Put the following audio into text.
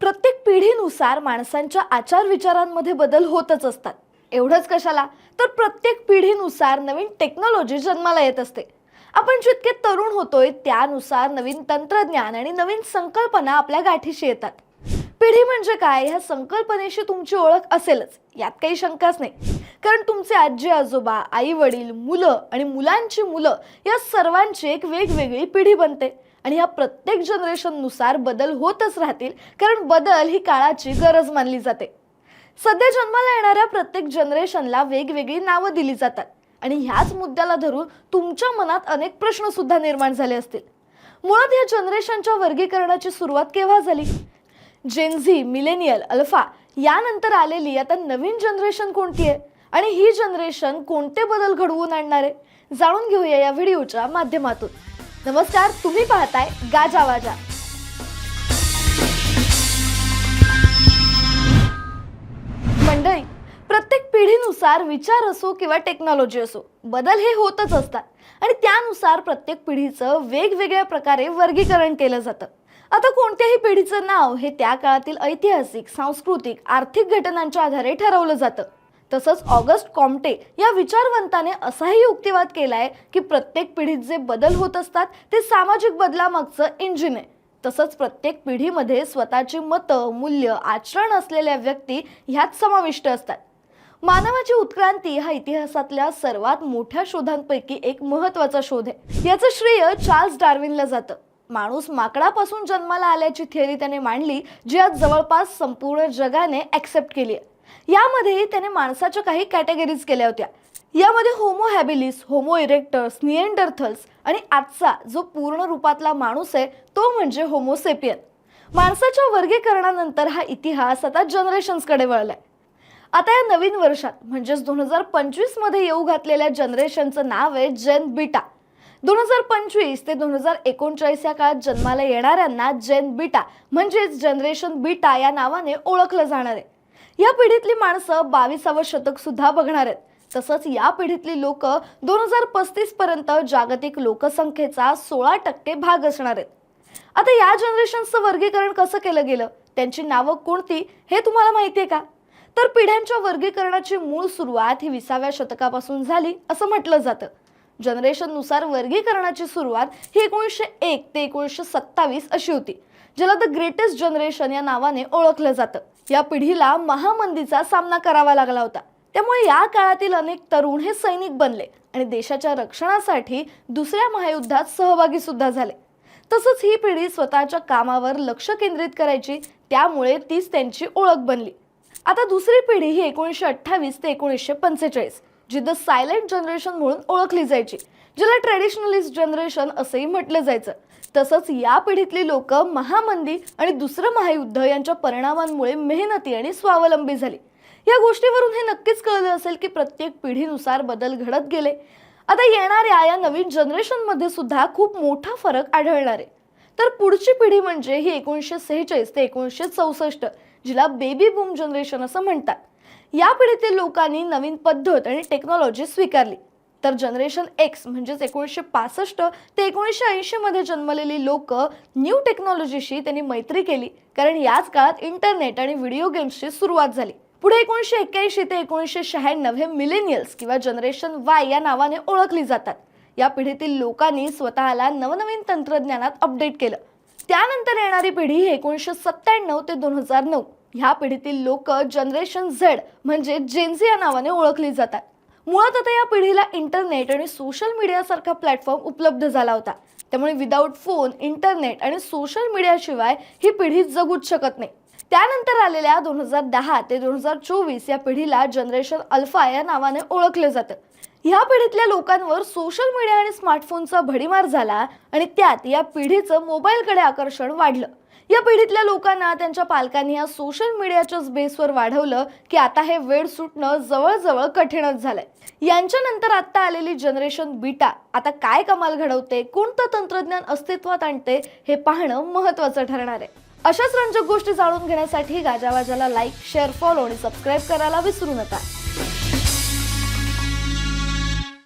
प्रत्येक पिढीनुसार माणसांच्या आचार विचारांमध्ये बदल होतच असतात. एवढंच कशाला? तर प्रत्येक पिढीनुसार नवीन टेक्नॉलॉजी जन्माला येत असते. आपण जितके तरुण होतोय त्यानुसार नवीन तंत्रज्ञान आणि नवीन संकल्पना आपल्या गाठीशी येतात. पिढी म्हणजे काय? ह्या संकल्पनेशी तुमची ओळख असेलच. यात काही शंकाच नाही. कारण तुमचे आजी आजोबा आई वडील मुलं आणि मुलांची मुलं या सर्वांची एक वेगवेगळी पिढी बनते. आणि ह्या प्रत्येक जनरेशननुसार बदल होतच राहतील कारण बदल ही काळाची गरज मानली जाते. सध्या जन्माला येणाऱ्या प्रत्येक जनरेशनला वेगवेगळी नावं दिली जातात. आणि ह्याच मुद्द्याला धरून तुमच्या मनात अनेक प्रश्न सुद्धा निर्माण झाले असतील. मुळात या जनरेशनच्या वर्गीकरणाची सुरुवात केव्हा झाली? जेनझी मिलेनियल अल्फा यानंतर आलेली आता नवीन जनरेशन कोणती आहे? आणि ही जनरेशन कोणते बदल घडवून आणणार? आहे जाणून घेऊया या व्हिडिओच्या माध्यमातून. नमस्कार तुम्ही पाहताय गाजा वाजा. मंडळी प्रत्येक पिढीनुसार विचार असो किंवा टेक्नॉलॉजी असो बदल हे होतच असतात. आणि त्यानुसार प्रत्येक पिढीचं वेगवेगळ्या प्रकारे वर्गीकरण केलं जातं. आता कोणत्याही पिढीचं नाव हे त्या काळातील ऐतिहासिक सांस्कृतिक आर्थिक घटनांच्या आधारे ठरवलं जातं. तसंच ऑगस्ट कॉम्टे या विचारवंताने असाही युक्तिवाद आहे की प्रत्येक पिढीत जे बदल होत असतात ते सामाजिक बदलामागचं इंजिन आहे. तसंच प्रत्येक पिढीमध्ये स्वतःची मतं मूल्य आचरण असलेल्या व्यक्ती ह्यात समाविष्ट असतात. मानवाची उत्क्रांती हा इतिहासातल्या सर्वात मोठ्या शोधांपैकी एक महत्त्वाचा शोध आहे. याचं श्रेय चार्ल्स डार्विनला जातं. माणूस माकडापासून जन्माला आल्याची थिअरी त्याने मांडली जी आज जवळपास संपूर्ण जगाने ॲक्सेप्ट केली आहे. यामध्ये त्याने माणसाच्या काही कॅटेगरीज केल्या होत्या. यामध्ये Homo habilis Homo erectus Neanderthals आणि आजचा जो पूर्ण रूपातला माणूस आहे तो म्हणजे होमोसेपियन माणसाच्या वर्गीकरणानंतर हा इतिहास आता जनरेशन्सकडे वळलाय. आता या नवीन वर्षात म्हणजेच दोन हजार पंचवीसमध्ये येऊ घातलेल्या जनरेशनचं नाव आहे जेन बिटा दोन हजार पंचवीस ते दोन हजार एकोणचाळीस या काळात जन्माला येणाऱ्यांना जेन बिटा म्हणजेच जनरेशन बिटा या नावाने ओळखलं जाणार आहे. या पिढीतली माणसं बावीसावं शतक सुद्धा बघणार आहेत. तसंच या पिढीतली लोक दोन हजार पस्तीस पर्यंत जागतिक लोकसंख्येचा सोळा टक्के भाग असणार आहेत. आता या जनरेशनचं वर्गीकरण कसं केलं गेलं? त्यांची नावं कोणती? हे तुम्हाला माहिती आहे का? तर पिढ्यांच्या वर्गीकरणाची मूळ सुरुवात ही विसाव्या शतकापासून झाली असं म्हटलं जातं. जनरेशननुसार वर्गीकरणाची सुरुवात ही एकोणीसशे एक ते एकोणीसशे सत्तावीस अशी होती. ज्याला द ग्रेटेस्ट जनरेशन या नावाने ओळखलं जातं. या पिढीला महामंदीचा सामना करावा लागला होता. त्यामुळे या काळातील अनेक तरुण हे सैनिक बनले आणि देशाच्या रक्षणासाठी दुसऱ्या महायुद्धात सहभागी सुद्धा झाले. तसंच ही पिढी स्वतःच्या कामावर लक्ष केंद्रित करायची त्यामुळे तीच त्यांची ओळख बनली. आता दुसरी पिढी ही एकोणीसशे अठ्ठावीस ते एकोणीसशे पंचेचाळीस जी द सायलेंट जनरेशन म्हणून ओळखली जायची ज्याला ट्रेडिशनलिस्ट जनरेशन असंही म्हटलं जायचं. तसंच या पिढीतली लोक महामंदी आणि दुसरं महायुद्ध यांच्या परिणामांमुळे मेहनती आणि स्वावलंबी झाली. या गोष्टीवरून हे नक्कीच कळलं असेल की प्रत्येक पिढीनुसार बदल घडत गेले. आता येणाऱ्या या नवीन जनरेशनमध्ये सुद्धा खूप मोठा फरक आढळणार आहे. तर पुढची पिढी म्हणजे ही एकोणीसशे सेहेचाळीस ते एकोणीसशे चौसष्ट जिला बेबी बूम जनरेशन असं म्हणतात. या पिढीतील लोकांनी नवीन पद्धत आणि टेक्नॉलॉजी स्वीकारली. तर जनरेशन एक्स म्हणजेच एकोणीसशे पासष्ट ते एकोणीसशे ऐंशी मध्ये जन्मलेली लोक न्यू टेक्नॉलॉजीशी त्यांनी मैत्री केली. कारण याच काळात इंटरनेट आणि व्हिडिओ गेम्सची सुरुवात झाली. पुढे एकोणीसशे एक्क्याऐंशी ते एकोणीसशे शहाण्णव हे मिलेनियल्स किंवा जनरेशन वाय या नावाने ओळखली जातात. या पिढीतील लोकांनी स्वतःला नवनवीन तंत्रज्ञानात अपडेट केलं. त्यानंतर येणारी पिढी ही एकोणीसशे सत्त्याण्णव ते दोन हजार नऊ. ह्या पिढीतील लोक जनरेशन झेड म्हणजे जेन्झी या नावाने ओळखली जातात. मुळात आता या पिढीला इंटरनेट आणि सोशल मीडियासारखा प्लॅटफॉर्म उपलब्ध झाला होता. त्यामुळे विदाऊट फोन इंटरनेट आणि सोशल मीडियाशिवाय ही पिढी जगूच शकत नाही. त्यानंतर आलेल्या दोन हजार दहा ते दोन हजार चोवीस या पिढीला जनरेशन अल्फा या नावाने ओळखलं जातं. ह्या पिढीतल्या लोकांवर सोशल मीडिया आणि स्मार्टफोनचा भडीमार झाला आणि त्यात या पिढीचं मोबाईलकडे आकर्षण वाढलं. या पिढीतल्या लोकांना त्यांच्या पालकांनी या सोशल मीडियाच्याच बेसवर वाढवलं की आता हे वेळ सुटणं जवळजवळ कठीणच झालंय. यांच्यानंतर आता आलेली जनरेशन बीटा आता काय कमाल घडवते कोणतं तंत्रज्ञान अस्तित्वात आणते हे पाहणं महत्त्वाचं ठरणार आहे. अशाच रंजक गोष्टी जाणून घेण्यासाठी गाजावाजाला लाईक शेअर फॉलो आणि सबस्क्राईब करायला विसरू नका.